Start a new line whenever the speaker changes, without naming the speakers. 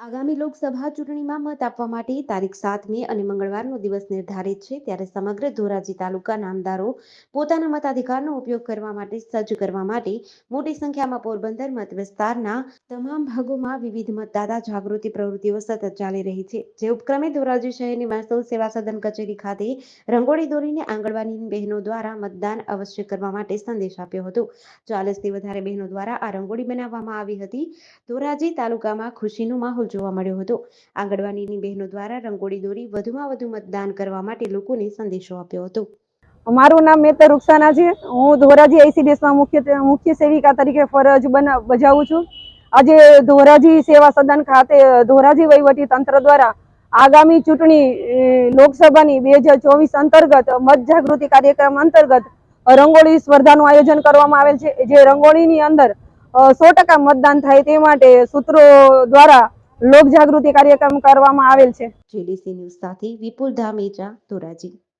આગામી લોકસભા ચૂંટણીમાં મત આપવા માટે તારીખ સાત મે અને મંગળવારનો દિવસ નિર્ધારિત છે. ત્યારે સમગ્ર ધોરાજી તાલુકા નામદારો પોતાના મતાધિકારનો ઉપયોગ કરવા માટે સજ્જ કરવા માટે મોટી સંખ્યામાં પોરબંદર મત વિસ્તારના તમામ ભાગોમાં વિવિધ મતદાતા જાગૃતિ પ્રવૃત્તિઓ સતત ચાલી રહી છે. જે ઉપક્રમે ધોરાજી શહેરની મહેસૂલ સેવા સદન કચેરી ખાતે રંગોળી દોરીને આંગણવાડીની બહેનો દ્વારા મતદાન અવશ્ય કરવા માટે સંદેશ આપ્યો હતો. ચાલીસથી વધારે બહેનો દ્વારા આ રંગોળી બનાવવામાં આવી હતી. ધોરાજી તાલુકામાં ખુશીનો માહોલ જોવા મળ્યો હતો. આંગણવાડીની બહેનો દ્વારા રંગોળી દોરી વધુમાં વધુ મતદાન કરવા માટે લોકોને સંદેશો આપ્યો હતો.
મારું નામ મેતર રૂકસાના છે. હું ધોરાજી આઈસીડીએસમાં મુખ્ય મુખ્ય સેવિકા તરીકે ફરજ બજાવું છું. આજે ધોરાજી સેવા સદન ખાતે, ધોરાજી વહીવટી તંત્ર દ્વારા આગામી ચૂંટણી લોકસભાની બે હજાર ચોવીસ અંતર્ગત મત જાગૃતિ કાર્યક્રમ અંતર્ગત રંગોળી સ્પર્ધાનું આયોજન કરવામાં આવેલ છે. જે રંગોળીની અંદર સો મતદાન થાય તે માટે સૂત્રો દ્વારા લોક જાગૃતિ કાર્યક્રમ કરવામાં આવેલ છે.
જેડીસી ન્યૂઝ સાથે વિપુલ ધામેજા ધોરાજી.